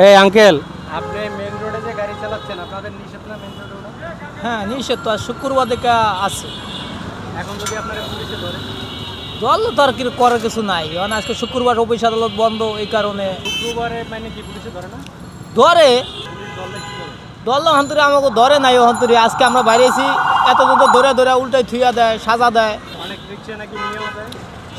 এই আঙ্কেল। আপনি মেন রোডে যে গাড়ি চালাচ্ছেন আপনাদের নিষেধ না মেন রোডে হ্যাঁ নিশ্চয় তো আর শুক্রবার থেকে আছে। এখন যদি আপনারা পুলিশে ধরে? দল তো আর কি করার কিছু নাই। কারণ আজকে শুক্রবার অফিস আদালত বন্ধ এই কারণে। শুক্রবারে মানে কি পুলিশে ধরে না? ধরে। ধরলে দল হন্তরে আমাকে ধরে নাই হন্তরে আজকে আমরা বাইরেছি এত তো ধরে ধরে উল্টাই থুইয়া দেয় সাজা দেয়। অনেক নাকি নিয়েও যায়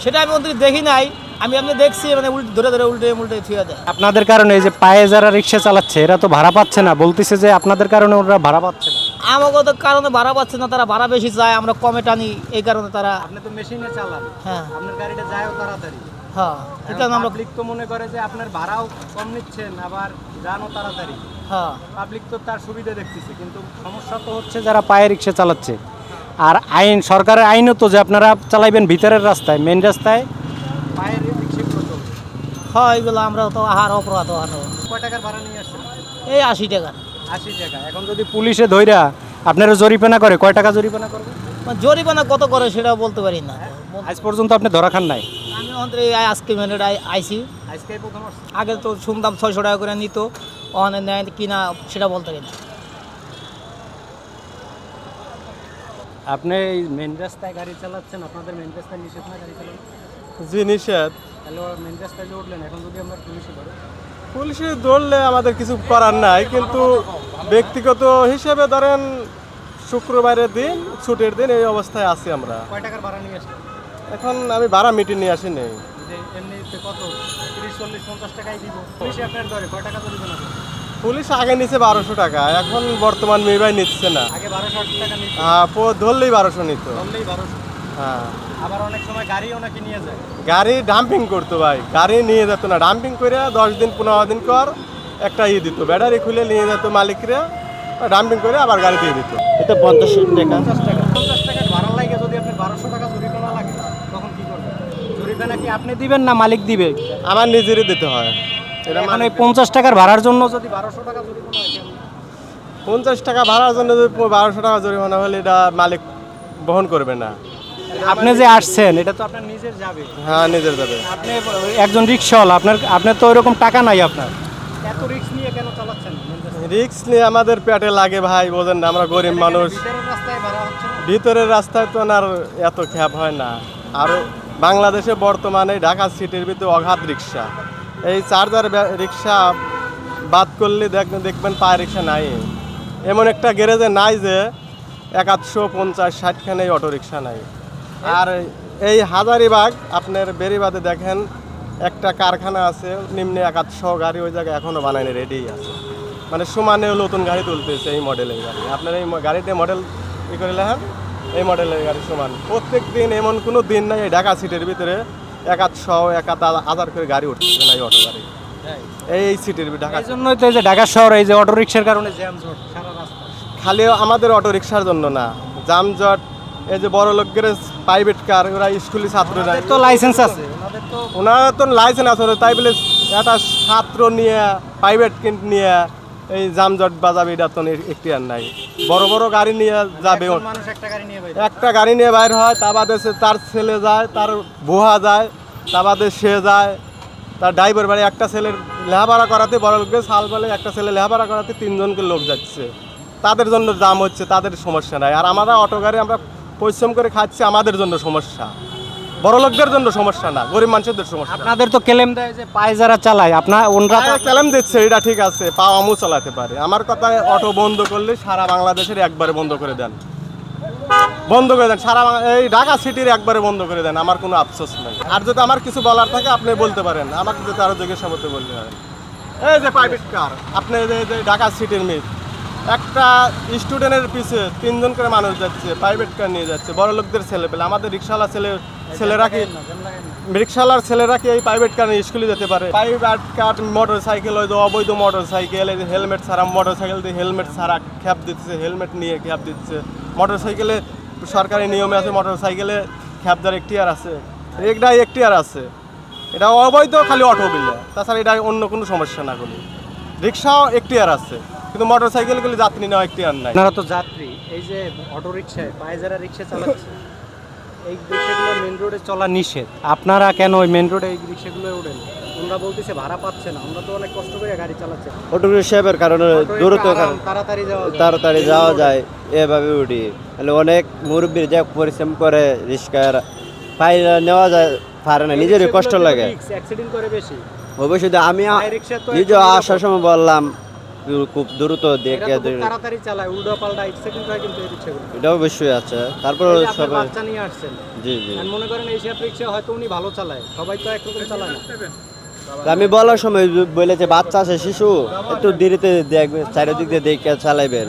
সেটা আমি অন্তরে দেখি নাই। আমি আপনি দেখছি মানে উল্টে ধরে ধরে উল্টে উল্টে থুইয়া দেয়। আপনাদের কারণে এই যে পায়ে যারা রিক্সা চালাচ্ছে এরা তো ভাড়া পাচ্ছে না। বলতেছে যে আপনাদের কারণে ওরা ভাড়া পাচ্ছে না। আমাকে তো কারণে ভাড়া পাচ্ছে না তারা ভাড়া বেশি চায় আমরা কমে টানি এই কারণে তারা আপনি তো মেশিনে চালান। হ্যাঁ। আপনার গাড়িটা যায়ও তাড়াতাড়ি। হ্যাঁ এটা আমরা পাবলিক তো মনে করে যে আপনার ভাড়াও কম নিচ্ছেন আবার যানও তাড়াতাড়ি। হ্যাঁ। পাবলিক তো তার সুবিধা দেখতেছে কিন্তু সমস্যা তো হচ্ছে হচ্ছে যারা পায়ে রিক্সা চালাচ্ছে। আর আইন সরকারের আইনও তো যে আপনারা চালাইবেন ভিতরের রাস্তায় মেন রাস্তায়। হ্যাঁ এইগুলো আমরা তো আহার অপরাধ কয় টাকার ভাড়া নিয়ে আসছেন? এই আশি টাকা। আশি টাকা। এখন যদি পুলিশে ধইরা আপনারা জরিমানা করে কয় টাকা জরিমানা করবে? মানে জরিমানা কত করে সেটা বলতে পারি না। আজ পর্যন্ত আপনি ধরা খান নাই। আমি অন্তরে আজকে মিনিট আইসি আজকে আগে তো শুনতাম ছয়শো টাকা করে নিত ওখানে নেয় কিনা সেটা বলতে পারি না। আপনি এই মেন রাস্তায় গাড়ি চালাচ্ছেন আপনাদের মেন রাস্তায় নিষেধ না গাড়ি চালানো? জি নিষেধ। তাহলে মেন রাস্তায় যে উঠলেন এখন যদি আমরা পুলিশে ধরে? পুলিশে ধরলে আমাদের কিছু করার নাই কিন্তু ব্যক্তিগত হিসেবে ধরেন শুক্রবারের দিন ছুটির দিন এই অবস্থায় আছি আমরা। কয় টাকার ভাড়া নিয়ে আসলেন? এখন আমি ভাড়া মিটিয়ে নিয়ে আসি নেই। এমনিতে কত? তিরিশ চল্লিশ পঞ্চাশ টাকাই দিব। পুলিশে আপনার ধরে কয় টাকা ধরবে না পুলিশ আগে নিচ্ছে বারোশো টাকা এখন বর্তমান মেয়েবাই নিচ্ছে না। আগে বারোশো টাকা নিত হ্যাঁ, পো- ধরলেই বারোশো নিত। ধরলেই বারোশো। হ্যাঁ। আবার অনেক সময় গাড়িও নাকি নিয়ে যায়। গাড়ি ডাম্পিং করতো ভাই গাড়ি নিয়ে যেত না। ডাম্পিং করে দশ দিন পনেরো দিন পর একটা ইয়ে দিত ব্যাটারি খুলে নিয়ে যেত মালিকরা ডাম্পিং করে আবার গাড়ি দিয়ে দিত। এটা পঞ্চাশ টাকা। পঞ্চাশ টাকা পঞ্চাশ টাকার ভাড়া লাগে যদি আপনি বারোশো টাকা জরিমানা লাগে তখন কি করবেন? জরিমানা কি আপনি দিবেন না মালিক দিবে? আমার নিজেরই দিতে হয়। মানে পঞ্চাশ টাকার ভাড়ার জন্য যদি বারোশো টাকা জরিমানা হয় পঞ্চাশ টাকা ভাড়ার জন্য যদি বারোশো টাকা জরিমানা হলে এটা মালিক বহন করবে না। আপনি যে আসছেন এটা তো আপনার নিজের যাবে। হ্যাঁ নিজের যাবে। আপনি একজন রিক্সাওয়ালা আপনার আপনার তো ওইরকম টাকা নাই আপনার। এত রিস্ক নিয়ে কেন চালাচ্ছেন? রিক্স নিয়ে আমাদের পেটে লাগে ভাই বোঝেন না আমরা গরিব মানুষ। ভিতরের রাস্তায় তো আর এত খ্যাপ হয় না। আর বাংলাদেশে বর্তমানে ঢাকা সিটির ভিতরে অগাধ রিক্সা। এই চার্জার রিক্সা বাদ করলে দেখ- দেখবেন পায়ে রিক্সা নাই। এমন একটা গ্যারেজে নাই যে একাশশো পঞ্চাশ ষাটখানে অটো রিক্সা নাই। আর এই হাজারিবাগ, আপনার বেরিবাদে দেখেন, একটা কারখানা আছে, নিম্নে একাশশো গাড়ি ওই জায়গায় এখনও বানায়নি রেডি আছে। মানে সমানে নতুন গাড়ি তুলতেছে এই মডেলের গাড়ি। আপনার এই গাড়িতে মডেল ই করে লেখেন এই মডেলের গাড়ি সমান। প্রত্যেক দিন এমন কোনো দিন নাই, এই ঢাকা সিটির ভিতরে একাশশো একাত হাজার করে গাড়ি উঠতেছে না এই অটো গাড়ি। এই সিটির ঢাকা। এই জন্যই তো এই যে ঢাকা শহর এই যে অটো রিক্সার কারণে জ্যাম জট সারা রাস্তা। খালি আমাদের অটো রিক্সার জন্য না যানজট এই যে বড় লোকের প্রাইভেট কার ওরা স্কুলি ছাত্ররা তো লাইসেন্স আছে ওনারা তো লাইসেন্স আছে তাই বলে একটা ছাত্র নিয়ে প্রাইভেট নিয়ে এই জামজট বাজাবে এটা তো একটি আর নাই। বড় বড় গাড়ি নিয়ে যাবে। একটা গাড়ি নিয়ে বাইরে হয়। তা বাদে সে তার ছেলে যায় তার বুহা যায় তা বাদে সে যায় তার ড্রাইভার বাড়ি একটা ছেলের লেহাভাড়া করাতে বড় লোককে সাল বলে একটা ছেলে লেহাভাড়া করাতে তিনজনকে লোক যাচ্ছে। তাদের জন্য দাম হচ্ছে তাদের সমস্যা নাই। আর আমরা অটো গাড়ি আমরা পরিশ্রম করে খাচ্ছি আমাদের জন্য সমস্যা। বড় লোকদের জন্য সমস্যা না গরিব মানুষদের সমস্যা আপনাদের তো কেলেম দেয় যে পায়ে যারা চালায় আপনার ওনরা তো ক্যালেম দিচ্ছে এটা ঠিক আছে পা আমু চালাতে পারে। আমার কথায় অটো বন্ধ করলে সারা বাংলাদেশের একবারে বন্ধ করে দেন। বন্ধ করে দেন সারা এই ঢাকা সিটির একবারে বন্ধ করে দেন আমার কোনো আফসোস নাই। আর যদি আমার কিছু বলার থাকে আপনি বলতে পারেন। আমাকে যদি আরও জিজ্ঞাসা করতে বলতে পারেন। এই যে প্রাইভেট কার আপনি যে ঢাকা সিটির মিট একটা স্টুডেন্টের পিছে তিনজন করে মানুষ যাচ্ছে প্রাইভেট কার নিয়ে যাচ্ছে বড় লোকদের ছেলে পেলে আমাদের রিক্সাওয়ালা ছেলে ছেলেরা কি রিক্সাওয়ালার ছেলেরা কি এই প্রাইভেট কার স্কুলে যেতে পারে? প্রাইভেট কার মোটর সাইকেল ওই যে অবৈধ মোটর সাইকেল এই যে হেলমেট ছাড়া মোটর সাইকেল দিয়ে হেলমেট ছাড়া খ্যাপ দিচ্ছে হেলমেট নিয়ে খ্যাপ দিচ্ছে মোটর সাইকেলে সরকারি নিয়মে আছে মোটর সাইকেলে খ্যাপ দেওয়ার এখতিয়ার আছে। একটা এখতিয়ার আছে। এটা অবৈধ খালি অটো বিলে তাছাড়া এটা অন্য কোনো সমস্যা না কোনো। রিক্সাও এখতিয়ার আছে। কিন্তু মোটর সাইকেলগুলি যাত্রী নেওয়া এখতিয়ার নাই। আপনারা তো যাত্রী। এই যে অটো রিক্সায় পায়ে যারা রিক্সা চালাচ্ছে এই রিক্সাগুলো মেন রোডে চলা নিষেধ। আপনারা কেন ওই মেন রোডে এই রিক্সাগুলো ওঠেন ওনারা বলতেছে ভাড়া পাচ্ছে না। আমরা তো অনেক কষ্ট করে গাড়ি চালাচ্ছে। অটো রিক্সার কারণে অটো দ্রুত একটু আরাম, তাড়াতাড়ি যাওয়া যায়। তাড়াতাড়ি যাওয়া যায় এভাবে উঠি তাহলে অনেক মুরব্বীর যে পরিশ্রম করে রিক্সার পাইলে নেওয়া যায় পারে না নিজেরই কষ্ট লাগে। অ্যাক্সিডেন্ট করে বেশি। ভবিষ্যতে আমি নিজে আসার সময় বললাম খুব দ্রুত দেখে তাড়াতাড়ি চালায় উল্টো পাল্টা হয় কিন্তু এই রিক্সাগুলো এটা অবশ্যই আছে। তারপর সবাই বাচ্চা নিয়ে আসছেন। জি জি। মনে করেন এই সব রিক্সা হয়তো উনি ভালো চালায় সবাই তো একরকম চালায় না। আমি বলার সময় বলেছে বাচ্চা আছে শিশু একটু দেরিতে দেখবে চারিদিক দিয়ে দেখে চালাইবেন।